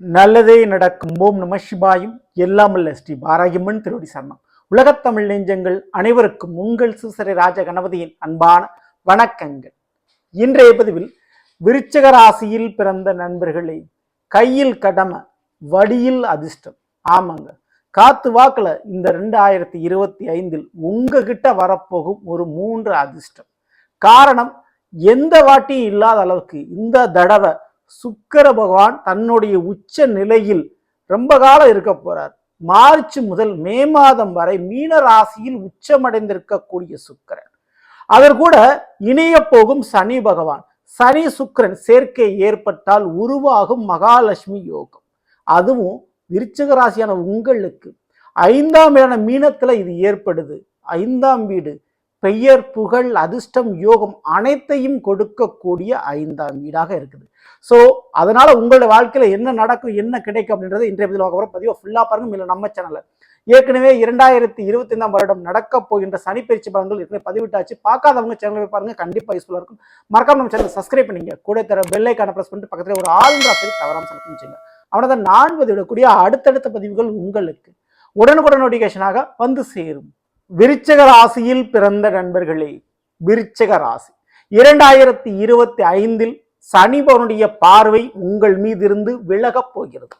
நல்லதே நடக்கும். ஓம் நம சிவாயும். எல்லாமல்ல ஸ்ரீ பாராகியம்மன் திருவடி சரணம். உலகத்தமிழ் நெஞ்சங்கள் அனைவருக்கும் உங்கள் சுசரி ராஜ கணபதியின் அன்பான வணக்கங்கள். இன்றைய பதிவில் விருச்சக ராசியில் பிறந்த நண்பர்களே கையில் கடமை வடியில் அதிர்ஷ்டம். ஆமாங்க. காத்து வாக்கில் இந்த ரெண்டாயிரத்தி இருபத்தி ஐந்தில் உங்ககிட்ட வரப்போகும் ஒரு மூன்று அதிர்ஷ்டம். காரணம் எந்த வாட்டியும் இல்லாத அளவுக்கு இந்த தடவை சுக்கிர பகவான் தன்னுடைய உச்ச நிலையில் ரொம்ப காலம் இருக்க போறார். மார்ச் முதல் மே மாதம் வரை மீன ராசியில் உச்சமடைந்திருக்கக்கூடிய சுக்கிரன். அவர் கூட இணைய போகும் சனி பகவான். சனி சுக்கிரன் சேர்க்கை ஏற்பட்டால் உருவாகும் மகாலட்சுமி யோகம். அதுவும் விருச்சக ராசியான உங்களுக்கு ஐந்தாம் வீடான மீனத்துல இது ஏற்படுது. ஐந்தாம் வீடு பெயர் புகழ் அதிர்ஷ்டம் யோகம் அனைத்தையும் கொடுக்கக்கூடிய ஐந்தாம் வீடாக இருக்குது. ஸோ அதனால உங்களோட வாழ்க்கையில் என்ன நடக்கும் என்ன கிடைக்கும் அப்படின்றத இன்றைய பதில் பார்க்க போறோம். பதிவை ஃபுல்லா பாருங்க இல்லை நம்ம சேனலில் ஏற்கனவே இரண்டாயிரத்தி இருபத்தி ஐந்தாம் வருடம் நடக்க போகின்ற சனிப்பயிற்சி பலன்கள் ஏற்கனவே பதிவிட்டாச்சு. பார்க்காதவங்க சேனல் போய் பாருங்க கண்டிப்பாக யூஸ்ஃபுல்லாக இருக்கும். மறக்காம நம்ம சேனல் சப்ஸ்கிரைப் பண்ணிங்க கூட தர பெல்லைக்கான ப்ரெஸ் பண்ணிட்டு பக்கத்துல ஒரு ஆளுநர் தவறாமல் தவறாம பண்ணிச்சுங்க அவனை அவனதான் நான் பதிவிடக்கூடிய அடுத்தடுத்த பதிவுகள் உங்களுக்கு. உடனுக்குடன் நோட்டிஃபிகேஷனாக வந்து சேரும். விருச்சக ராசியில் பிறந்த நண்பர்களே விருச்சக ராசி. இரண்டாயிரத்தி இருபத்தி ஐந்தில் சனிபவனுடைய பார்வை உங்கள் மீது இருந்து விலகப் போகிறது.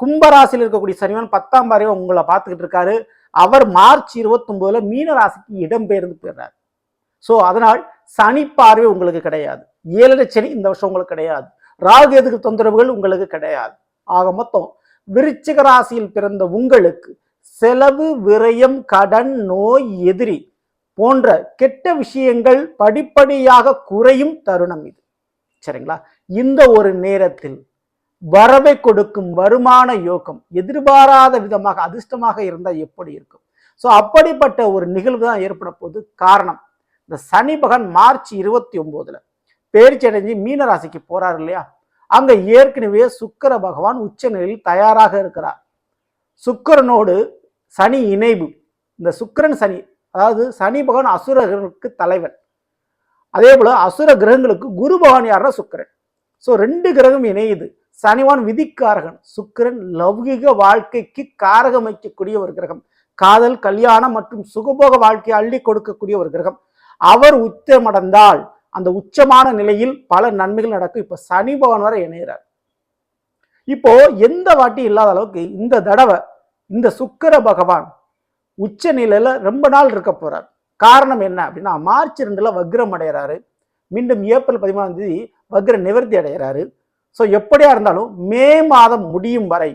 கும்பராசியில் இருக்கக்கூடிய சனிவன் பத்தாம் பார்வை உங்களை பார்த்துக்கிட்டு இருக்காரு. அவர் மார்ச் இருபத்தொன்பதுல மீன ராசிக்கு இடம்பெயர்ந்து போயிடுறார். ஸோ அதனால் சனி பார்வை உங்களுக்கு கிடையாது. ஏழரை சனி இந்த வருஷம் உங்களுக்கு கிடையாது. ராகு எதுக்கு தொந்தரவுகள் உங்களுக்கு கிடையாது. ஆக மொத்தம் விருச்சிக ராசியில் பிறந்த உங்களுக்கு செலவு விரயம் கடன் நோய் எதிரி போன்ற கெட்ட விஷயங்கள் படிப்படியாக குறையும் தருணம் இது. சரிங்களா? இந்த ஒரு நேரத்தில் வரவை கொடுக்கும் வருமான யோகம் எதிர்பாராத விதமாக அதிர்ஷ்டமாக இருந்தால் எப்படி இருக்கும்? ஸோ அப்படிப்பட்ட ஒரு நிகழ்வு தான் ஏற்பட போது காரணம் இந்த சனி பகவான் மார்ச் இருபத்தி ஒம்போதுல பேரிச்சி மீனராசிக்கு போறார் போறாரு இல்லையா? அங்க ஏற்கனவே சுக்கர பகவான் உச்ச நிலையில் தயாராக இருக்கிறார். சுக்கிரனோடு சனி இணைவு. இந்த சுக்கிரன் சனி அதாவது சனி பகவான் அசுரர்களுக்கு தலைவன். அதே போல் அசுர கிரகங்களுக்கு குரு பகவான் யாருன்னா சுக்கிரன். ஸோ ரெண்டு கிரகம் இணையுது. சனிவான் விதிக்காரகன் சுக்கிரன் லௌகிக வாழ்க்கைக்கு காரகம் வைக்கக்கூடிய ஒரு கிரகம். காதல் கல்யாணம் மற்றும் சுகபோக வாழ்க்கையை அள்ளி கொடுக்கக்கூடிய ஒரு கிரகம். அவர் உச்சமடைந்தால் அந்த உச்சமான நிலையில் பல நன்மைகள் நடக்கும். இப்போ சனி பகவான் வரை இணைகிறார் இப்போ எந்த வாட்டி இல்லாத அளவுக்கு இந்த தடவை இந்த சுக்கிர பகவான் உச்ச நிலையில ரொம்ப நாள் இருக்க போறார். காரணம் என்ன அப்படின்னா மார்ச் ரெண்டுல வக்ரம் அடைகிறாரு மீண்டும் ஏப்ரல் பதிமூணாம் தேதி வக்ர நிவர்த்தி அடைகிறாரு ஸோ எப்படியா இருந்தாலும் மே மாதம் முடியும் வரை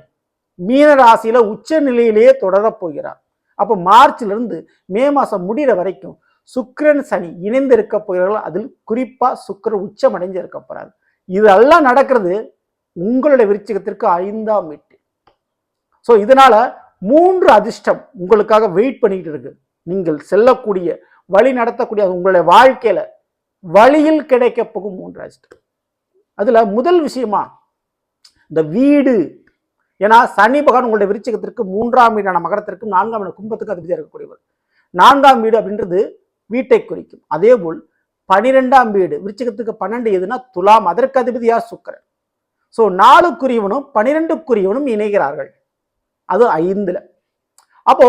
மீன ராசியில உச்ச நிலையிலேயே தொடரப் போகிறார். அப்போ மார்ச்ல இருந்து மே மாசம் முடிகிற வரைக்கும் சுக்கிரன் சனி இணைந்து இருக்க போகிறார்கள். அதில் குறிப்பா சுக்கரன் உச்சம் அடைஞ்சு இருக்க போறாரு. இதெல்லாம் நடக்கிறது உங்களுடைய விருச்சிகத்திற்கு ஐந்தாம் வீட்டு. ஸோ இதனால மூன்று அதிர்ஷ்டம் உங்களுக்காக வெயிட் பண்ணிக்கிட்டு இருக்கு. நீங்கள் செல்லக்கூடிய வழி நடத்தக்கூடிய அது உங்களுடைய வாழ்க்கையில வழியில் கிடைக்க போகும் மூன்று அதிர்ஷ்டம். அதுல முதல் விஷயமா இந்த வீடு. ஏன்னா சனி பகவான் உங்களுடைய விருச்சிகத்திற்கு மூன்றாம் வீடான மகரத்திற்கும் நான்காம் வீடு கும்பத்துக்கு அதிபதியாக இருக்கக்கூடியவர். நான்காம் வீடு அப்படின்றது வீட்டை குறிக்கும். அதே போல் பனிரெண்டாம் வீடு விருச்சிகத்துக்கு பன்னெண்டு எதுனா துலாம் அதற்கு அதிபதியா சுக்கரன். ஸோ நாலுக்குரியவனும் பனிரெண்டுக்குரியவனும் இணைகிறார்கள். அது ஐந்துல. அப்போ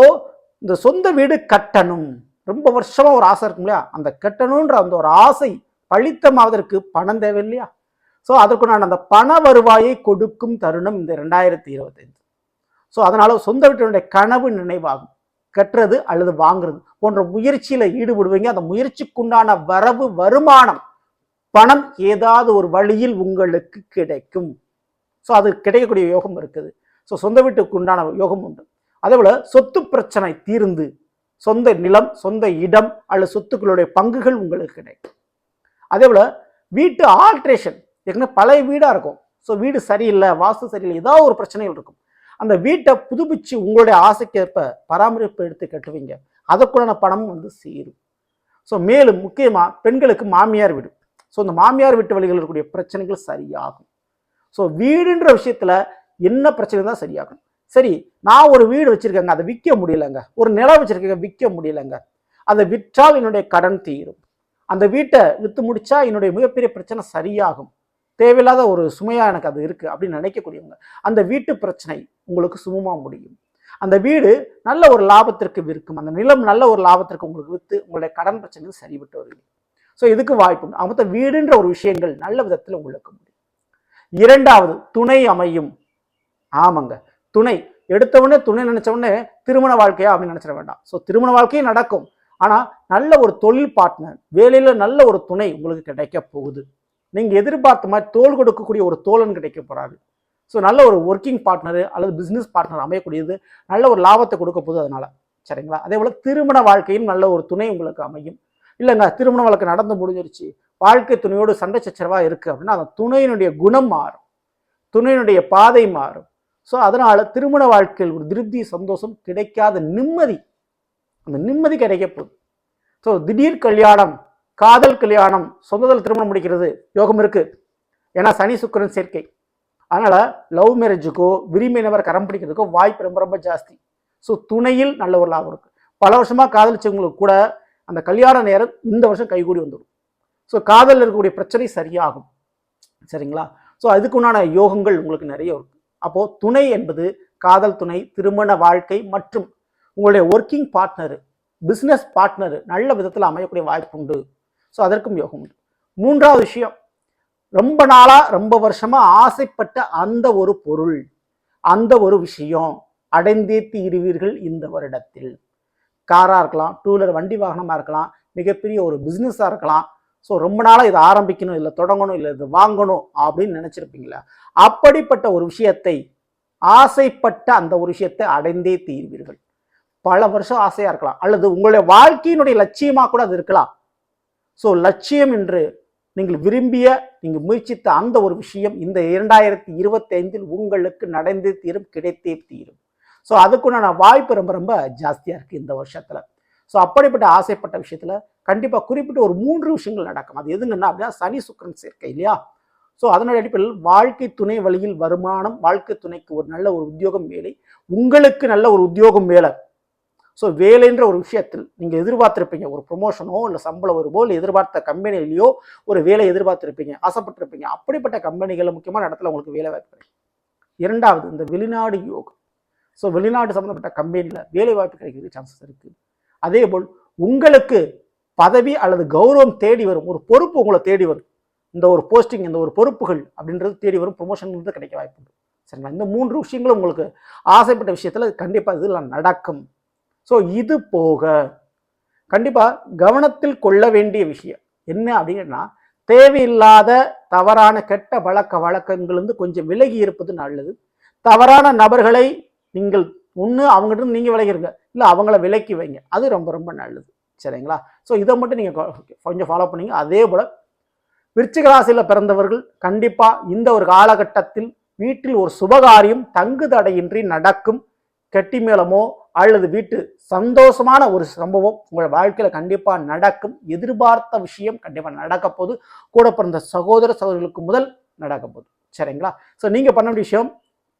இந்த சொந்த வீடு கட்டணும். ரொம்ப வருஷமா ஒரு ஆசை இருக்கும் இல்லையா? அந்த கட்டணுன்ற அந்த ஒரு ஆசை பழித்தமாவதற்கு பணம் தேவை இல்லையா ஸோ அதற்குண்டான அந்த பண வருவாயை கொடுக்கும் தருணம் இந்த ரெண்டாயிரத்தி இருபத்தைந்து. ஸோ அதனால சொந்த வீட்டினுடைய கனவு நினைவாகும். கட்டுறது அல்லது வாங்குறது போன்ற முயற்சியில் ஈடுபடுவீங்க. அந்த முயற்சிக்குண்டான வரவு வருமானம் பணம் ஏதாவது ஒரு வழியில் உங்களுக்கு கிடைக்கும். ஸோ அது கிடைக்கக்கூடிய யோகம் இருக்குது. ஸோ சொந்த வீட்டுக்கு உண்டான யோகம் உண்டு. அதே போல் சொத்து பிரச்சனை தீர்ந்து சொந்த நிலம் சொந்த இடம் அல்லது சொத்துக்களுடைய பங்குகள் உங்களுக்கு கிடைக்கும். அதே போல் வீட்டு ஆல்ட்ரேஷன் ஏற்கனவே பழைய வீடாக இருக்கும். ஸோ வீடு சரியில்லை வாஸ்து சரியில்லை ஏதாவது ஒரு பிரச்சனைகள் இருக்கும். அந்த வீட்டை புதுப்பிச்சு உங்களுடைய ஆசைக்கேற்ப பராமரிப்பு எடுத்து கட்டுவீங்க. அதற்குள்ளான பணமும் வந்து சேரும். ஸோ மேலும் முக்கியமாக பெண்களுக்கு மாமியார் வீடு. ஸோ இந்த மாமியார் வீட்டு வழிகள் இருக்கக்கூடிய பிரச்சனைகள் சரியாகும். ஸோ வீடுன்ற விஷயத்தில் என்ன பிரச்சனை தான் சரியாகும். சரி நான் ஒரு வீடு வச்சுருக்கேங்க அதை விற்க முடியலங்க. ஒரு நிலம் வச்சுருக்கேங்க விற்க முடியலங்க. அதை விற்றால் என்னுடைய கடன் தீரும். அந்த வீட்டை விற்று முடித்தா என்னுடைய மிகப்பெரிய பிரச்சனை சரியாகும். தேவையில்லாத ஒரு சுமையாக எனக்கு அது இருக்குது அப்படின்னு நினைக்கக்கூடியவங்க அந்த வீட்டு பிரச்சனை உங்களுக்கு சுமமாக முடியும். அந்த வீடு நல்ல ஒரு லாபத்திற்கு விற்கும். அந்த நிலம் நல்ல ஒரு லாபத்திற்கு உங்களுக்கு விற்று உங்களுடைய கடன் பிரச்சனைகள் சரிவிட்டு வருவீங்க ஸோ இதுக்கு வாய்ப்பு உண்டு. மொத்த வீடுன்ற ஒரு விஷயங்கள் நல்ல விதத்தில் உங்களுக்கு முடியும் இரண்டாவது துணை அமையும். ஆமாங்க. துணை. எடுத்தவுடனே துணை நினைச்ச உடனே திருமண வாழ்க்கையா அப்படின்னு நினைச்சிட வேண்டாம். ஸோ திருமண வாழ்க்கையும் நடக்கும். ஆனால் நல்ல ஒரு தொழில் பார்ட்னர் வேலையில நல்ல ஒரு துணை உங்களுக்கு கிடைக்க போகுது. நீங்கள் எதிர்பார்த்த மாதிரி தோல் கொடுக்கக்கூடிய ஒரு தோழன் கிடைக்க போகிறாரு ஸோ நல்ல ஒரு ஒர்க்கிங் பார்ட்னரு அல்லது பிஸ்னஸ் பார்ட்னர் அமையக்கூடியது. நல்ல ஒரு லாபத்தை கொடுக்க போகுது அதனால. சரிங்களா? அதே போல் திருமண வாழ்க்கையும் நல்ல ஒரு துணை உங்களுக்கு அமையும். இல்லைங்க திருமண வழக்கு நடந்து முடிஞ்சிருச்சு. வாழ்க்கை துணையோடு சண்டை சச்சரவாக இருக்குது அப்படின்னா அந்த துணையினுடைய குணம் மாறும். துணையினுடைய பாதை மாறும். ஸோ அதனால் திருமண வாழ்க்கையில் ஒரு திருப்தி சந்தோஷம் கிடைக்காத நிம்மதி அந்த நிம்மதி கிடைக்க போகுது ஸோ திடீர் கல்யாணம் காதல் கல்யாணம் சொந்தத்தில் திருமணம் முடிக்கிறது யோகம் இருக்குது ஏன்னா சனி சுக்கிரன் சேர்க்கை. அதனால் லவ் மேரேஜுக்கோ விரும்பினவர் கரம் பிடிக்கிறதுக்கோ வாய்ப்பு ரொம்ப ரொம்ப ஜாஸ்தி. ஸோ துணையில் நல்ல ஒரு லாபம் இருக்குது பல வருஷமாக காதலிச்சவங்களுக்கு கூட அந்த கல்யாண நேரம் இந்த வருஷம் கைகூடி வந்துடும். ஸோ காதலில் இருக்கக்கூடிய பிரச்சனை சரியாகும். சரிங்களா? ஸோ அதுக்குண்டான யோகங்கள் உங்களுக்கு நிறைய இருக்கு. அப்போது துணை என்பது காதல் துணை திருமண வாழ்க்கை மற்றும் உங்களுடைய ஒர்க்கிங் பார்ட்னரு பிஸ்னஸ் பார்ட்னர் நல்ல விதத்தில் அமையக்கூடிய வாய்ப்பு உண்டு. ஸோ அதற்கும் யோகம் உண்டு. மூன்றாவது விஷயம் ரொம்ப நாளாக ரொம்ப வருஷமாக ஆசைப்பட்ட அந்த ஒரு பொருள் அந்த ஒரு விஷயம் அடைந்தே தீருவீர்கள் இந்த வருடத்தில். காராக இருக்கலாம் டூ வீலர் வண்டி வாகனமாக இருக்கலாம் மிகப்பெரிய ஒரு பிஸ்னஸாக இருக்கலாம். ஸோ ரொம்ப நாளாக இதை ஆரம்பிக்கணும் இல்லை தொடங்கணும் இல்லை இது வாங்கணும் அப்படின்னு நினச்சிருப்பீங்களா? அப்படிப்பட்ட ஒரு விஷயத்தை ஆசைப்பட்ட அந்த ஒரு விஷயத்தை அடைந்தே தீர்வீர்கள். பல வருஷம் ஆசையாக இருக்கலாம் அல்லது உங்களுடைய வாழ்க்கையினுடைய லட்சியமாக கூட அது இருக்கலாம். ஸோ லட்சியம் என்று நீங்கள் விரும்பிய நீங்கள் முயற்சித்த அந்த ஒரு விஷயம் இந்த இரண்டாயிரத்தி இருபத்தைந்தில் உங்களுக்கு நடந்தே தீரும் கிடைத்தே தீரும். ஸோ அதுக்குண்டான வாய்ப்பு ரொம்ப ரொம்ப ஜாஸ்தியாக இருக்குது இந்த வருஷத்தில். ஸோ அப்படிப்பட்ட ஆசைப்பட்ட விஷயத்தில் கண்டிப்பாக குறிப்பிட்ட ஒரு மூன்று விஷயங்கள் நடக்கும். அது எதுங்கன்னா அப்படின்னா சனி சுக்கரன் சேர்க்கை இல்லையா? ஸோ அதனுடைய அடிப்படையில் வாழ்க்கை துணை வழியில் வருமானம் வாழ்க்கை துணைக்கு ஒரு நல்ல ஒரு உத்தியோகம் வேலை உங்களுக்கு நல்ல ஒரு உத்தியோகம் வேலை. ஸோ வேலைன்ற ஒரு விஷயத்தில் நீங்கள் எதிர்பார்த்துருப்பீங்க ஒரு ப்ரொமோஷனோ இல்லை சம்பளம் வருவோ இல்லை எதிர்பார்த்த கம்பெனிலேயோ ஒரு வேலை எதிர்பார்த்திருப்பீங்க ஆசைப்பட்டிருப்பீங்க. அப்படிப்பட்ட கம்பெனிகளில் முக்கியமான இடத்துல உங்களுக்கு வேலை வாய்ப்பு இரண்டாவது இந்த வெளிநாடு யோகம். ஸோ வெளிநாடு சம்மந்தப்பட்ட கம்பெனியில் வேலை வாய்ப்பு கிடைக்கிறதுக்கு சான்சஸ் இருக்குது அதே போல் உங்களுக்கு பதவி அல்லது கௌரவம் தேடி வரும் ஒரு பொறுப்பு உங்களை தேடி வரும். இந்த ஒரு போஸ்டிங் இந்த ஒரு பொறுப்புகள் அப்படின்றது தேடி வரும் ப்ரொமோஷன் கிடைக்க வாய்ப்பு உண்டு. சரிங்களா? இந்த மூன்று விஷயங்களும் உங்களுக்கு ஆசைப்பட்ட விஷயத்தில் கண்டிப்பாக இதெல்லாம் நடக்கும். ஸோ இது போக கண்டிப்பாக கவனத்தில் கொள்ள வேண்டிய விஷயம் என்ன அப்படின்னா தேவையில்லாத தவறான கெட்ட பழக்க வழக்கங்களிலிருந்து கொஞ்சம் விலகி இருப்பது நல்லது. தவறான நபர்களை நீங்கள் ஒன்று அவங்ககிட்ட நீங்கள் விலகிருங்க. இல்லை அவங்கள விலக்கி வைங்க. அது ரொம்ப ரொம்ப நல்லது. சரிங்களா? ஸோ இதை மட்டும் நீங்கள் கொஞ்சம் ஃபாலோ பண்ணீங்க. அதே போல் விருச்சிக ராசியில் பிறந்தவர்கள் கண்டிப்பாக இந்த ஒரு காலகட்டத்தில் வீட்டில் ஒரு சுபகாரியம் தங்கு தடையின்றி நடக்கும். கெட்டி மேளமோ அல்லது வீட்டு சந்தோஷமான ஒரு சம்பவம் உங்கள் வாழ்க்கையில் கண்டிப்பாக நடக்கும். எதிர்பார்த்த விஷயம் கண்டிப்பாக நடக்க போது கூட பிறந்த சகோதர சகோதரிகளுக்கு முதல் நடக்க போகுது. சரிங்களா? ஸோ நீங்கள் பண்ண வேண்டிய விஷயம்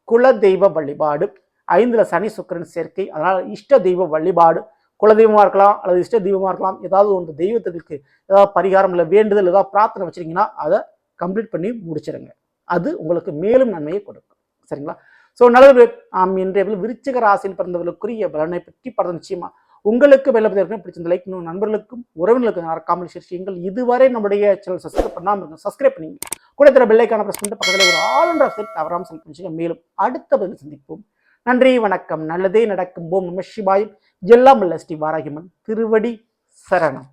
குல தெய்வ வழிபாடு. ஐந்தில் சனி சுக்கிரன் சேர்க்கை. அதனால் இஷ்ட தெய்வ வழிபாடு. குலதெய்வமாக இருக்கலாம் அல்லது இஷ்ட தெய்வமாக இருக்கலாம். ஏதாவது ஒன்று தெய்வத்திற்கு ஏதாவது பரிகாரம் இல்லை வேண்டுதல் ஏதாவது பிரார்த்தனை வச்சிருக்கீங்கன்னா அதை கம்ப்ளீட் பண்ணி முடிச்சிடுங்க அது உங்களுக்கு மேலும் நன்மையை கொடுக்கும். சரிங்களா? ஸோ நல்லது ஆம் இன்றைய விருச்சிக ராசியில் பிறந்தவர்களுக்குரிய பலனை பற்றி படம் நிச்சயமா உங்களுக்கு வெள்ளப்பதற்கு பிடிச்சிருந்த லைக் இன்னும் நண்பர்களுக்கும் உறவினர்களுக்கும் மறக்காமல் ஷேர் இதுவரை நம்முடைய சேனல் சப்ஸ்கிரைப் பண்ணாமல் இருக்கும் சப்ஸ்கிரைப் பண்ணி கூட தர பெல்லைக்கான பிரஸ் பண்ணிட்டு பக்கத்தில் ஒரு ஆல் அண்ட் செட் தவறாமல் செலக்ட் பண்ணிச்சுங்க மேலும் அடுத்த பதில் சந்திப்போம். நன்றி வணக்கம். நல்லதே நடக்கும் ஓம் நம சிவாயும் எல்லாம் உள்ள ஸ்ரீ வாராகிமன் திருவடி சரணம்.